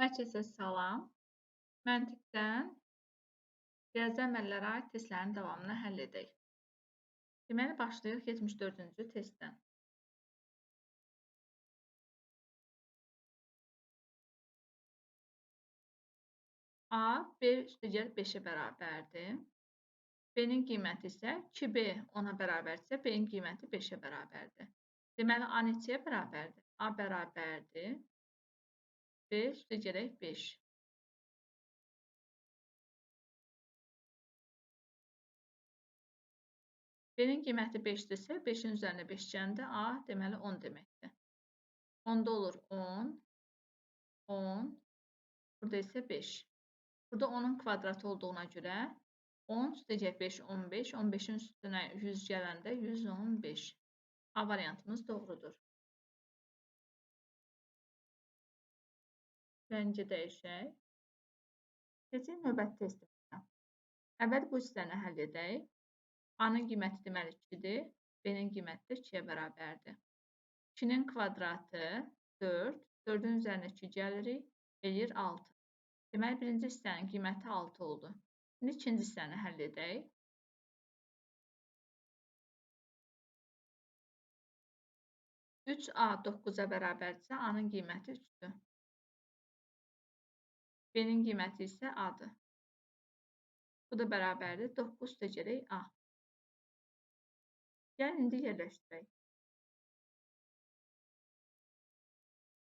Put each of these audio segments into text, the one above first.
Hər kəsə salam. Məntiqdən riyazi əməllərə aid testlərin davamını həll edək. Deməli, başlayıq 74-cü testdən. A, B üstəgəl 5-ə bərabərdir. B-nin qiyməti isə 2B 10-a bərabərdirsə, B-nin qiyməti 5-ə bərabərdir. Deməli, A neçəyə bərabərdir? A bərabərdir 5 üstə gələk 5. B-nin qiyməti 5-dirsə, 5-in üzərinə 5 gələndə A deməli 10 deməkdir. 10-da olur 10, 10, burada isə 5. Burada 10-un kvadratı olduğuna görə 10 üstəcək 5, 15, 15-in üstünə 100 gələndə 115. A variantımız doğrudur. Rəngi dəyişək. Keçək növbəti testimizə. Əvvəl bu hissəni həll edək. A-nın qiyməti deməli 2-dir. B-nin qiyməti də 2-yə bərabərdir. 2-nin kvadratı 4. 4-ün üzərinə 2 gəlirik. Eləyir 6. Deməli, birinci hissənin qiyməti 6 oldu. İndi ikinci hissəni həll edək. Üç A 9-a bərabərdirsə, A-nın qiyməti 3-dür. B-nin qiyməti isə A-dır. Bu da bərabərdir 9 təcərək A. Gəlin indi yerləşdirək.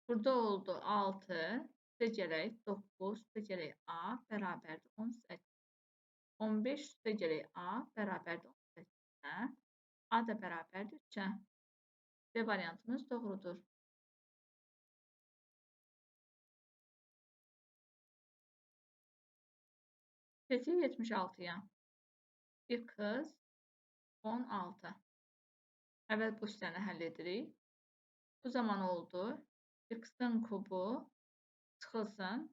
Burada oldu 6 təcərək 9 təcərək A bərabərdir 18. 15 təcərək A bərabərdir 18-ə. A da bərabərdir 3-ə. B variantımız doğrudur. Keçir 76-ya. Bir qız 16. Əvvəl bu hissəni həll edirik. Bu zaman oldu. X-in kubu çıxılsın.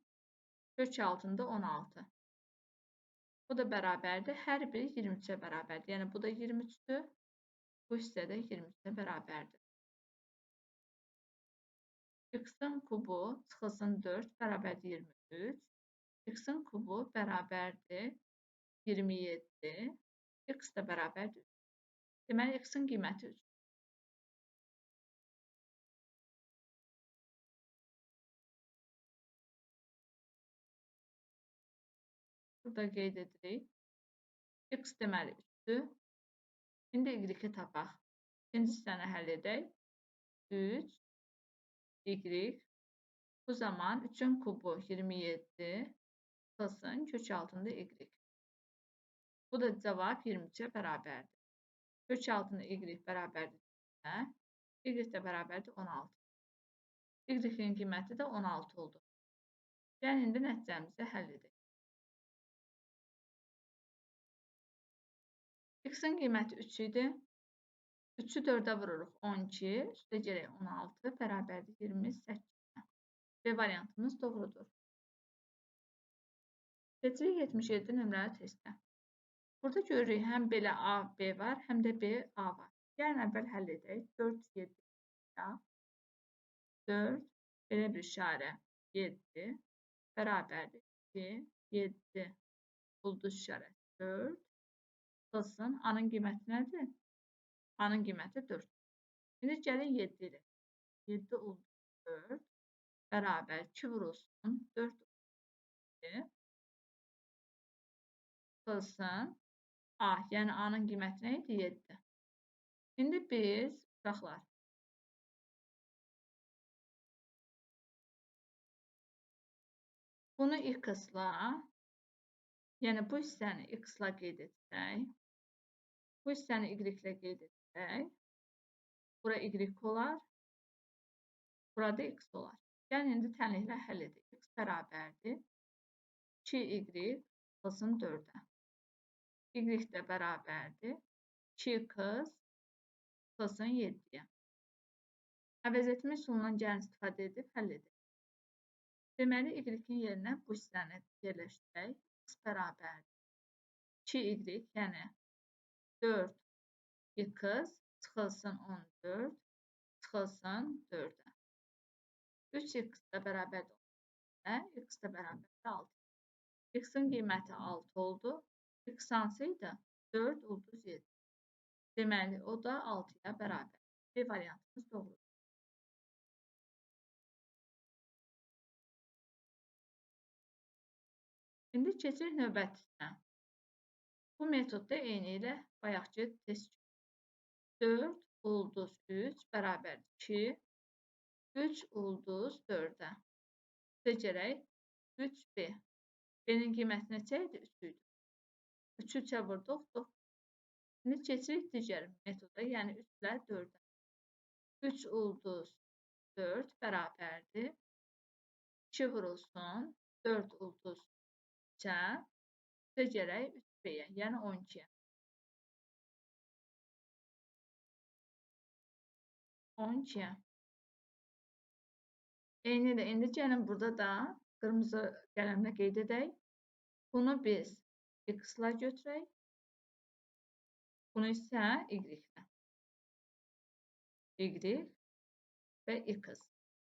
Kök altında 16. Bu da bərabərdir. Hər biri 23-ə bərabərdir. Yəni bu da 23-dür. Bu hissə də 23-ə bərabərdir. X-in kubu çıxılsın 4 bərabərdir 23. X-in kubu bərabərdir 27. X də bərabərdir 3. Deməli, X-in qiyməti 3. Burada qeyd edirik. X deməli 3-dür. İndi Y-i tapaq. İkinci hissəni həll edək. 3, Y. Bu zaman 3-ün kubu 27, çıxılsın kök altında y. Bu da cavab 23-ə bərabərdir. Kök altında y bərabərdir 3-ə, y də bərabərdir 16. Y-in qiyməti də 16 oldu. Gəlin indi nəticəmizi həll edək. X-in qiyməti 3 idi. 3-ü 4-ə vururuq 12, üstə gələk 16, bərabərdir 28. B variantımız doğrudur. Keçirik 77 nömrəli testə. Burada görürük həm belə A, B var, həm də B, A var. Gəlin əvvəl həll edək. 4, 7, ya. 4, belə bir işarə 7, bərabərdir 2, 7, ulduz işarəsi 4, qılsın. A-nın qiyməti nədir? A-nın qiyməti 4. İndi gəlin 7 ilə. 7 ulduz 4, bərabər 2 vurulsun, 4 qılsın A, yəni A-nın qiyməti nə idi? 7. İndi biz uşaqlar bunu x-la, yəni bu hissəni x-la qeyd etsək, bu hissəni y-lə qeyd etsək, bura y olar, burada x olar. Gəlin indi tənliklə həll edək. x bərabərdir 2y qılsın 4-ə. Y də bərabərdir. 2 qız qılsın 7-yə. Əvəz etmə üsulundan gəlin istifadə edib həll edək. Deməli, y-in yerinə bu hissəni yerləşdirək. x bərabərdir. 2y, yəni 4 x çıxılsın 14, çıxılsın 4-ə. 3x də bərabərdir isə x də bərabərdir 6. X-in qiyməti 6 oldu. X hansı idi? 4 ulduz 7. Deməli, o da 6-ya bərabər. B variantımız doğrudur. İndi keçirik növbətisinə. Bu metodda eyni ilə bayaqki test 4 ulduz 3 bərabər 2. 3 ulduz 4-ə. Seçərək 3B. B-nin qiyməti neçə idi? 3 idi. 3-ü 3-ə vurduq, 9. İndi keçirik digər metoda, yəni 3 ilə 4-ə. 3 ulduz 4 bərabərdir. 2 vurulsun 4 ulduz 3-ə. Bizə gərək 3B-yə, yəni 12-yə. 12-yə. Eyni də indi gəlin burada da qırmızı qələmlə qeyd edək. Bunu biz x-la götürək. Bunu isə y-lə. y və x.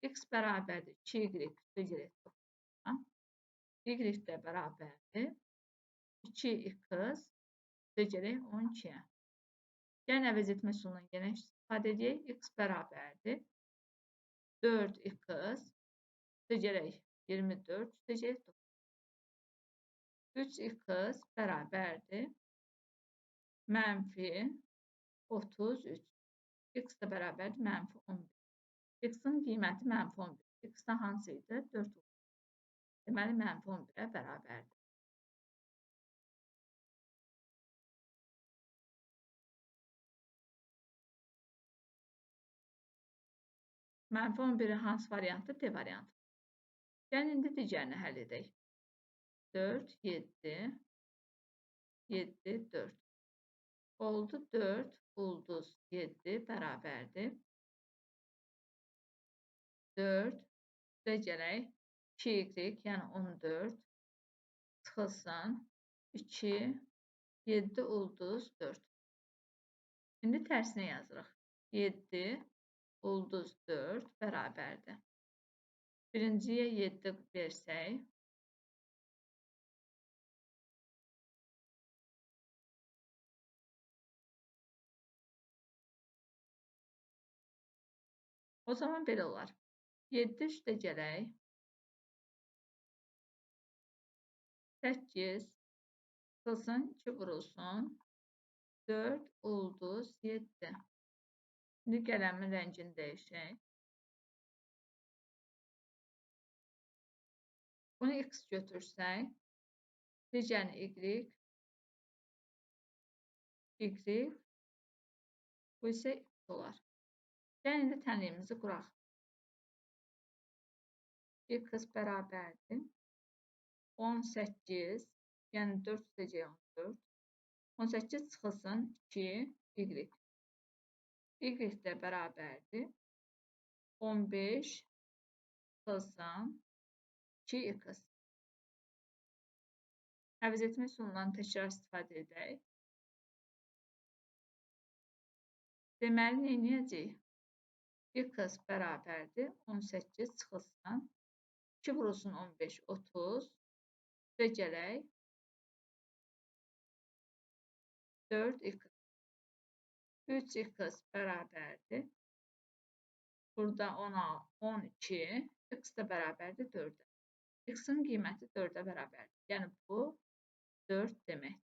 x bərabərdir 2y üzrə y də bərabərdir 2x üzrə 12-yə. Yəni əvəz etmə üsulundan yenə istifadə edək. x bərabərdir 4x üzrə 24 üzrə 9. 3x bərabərdir mənfi 33 x də bərabərdir mənfi 11. x-in qiyməti mənfi 11. x-də hansı idi? 4 oldu. Deməli, mənfi 11-ə bərabərdir. Mənfi 11-in hansı variantı? D variantı. Gəlin, indi digərini həll edək. 4, 7, 7, 4. Oldu 4 ulduz 7 bərabərdir. 4 də gələk 2y, yəni 14 çıxılsın 2, 7 ulduz 4. İndi tərsinə yazırıq. 7 ulduz 4 bərabərdir. Birinciyə 7 versək, O zaman belə olar. 7 üstə gələk. 8 çıxılsın, 2 vurulsun. 4 ulduz 7. İndi qələmin rəngini dəyişək. Bunu x götürsək, digərini y, y, bu isə x olar. Gəlin indi tənliyimizi quraq. x bərabərdir. 18, yəni 4 üstəcək 14. 18 çıxılsın 2, y. y də bərabərdir. 15 çıxılsın 2x. Əvəz etmə üsulundan təkrar istifadə edək. Deməli, nə edəcəyik? X bərabərdir 18 çıxılsın 2 vurulsun 15 30 və gələk 4x 3x bərabərdir. Burada 12 x də bərabərdir 4-ə x-in qiyməti 4-ə bərabərdir. Yəni bu 4 deməkdir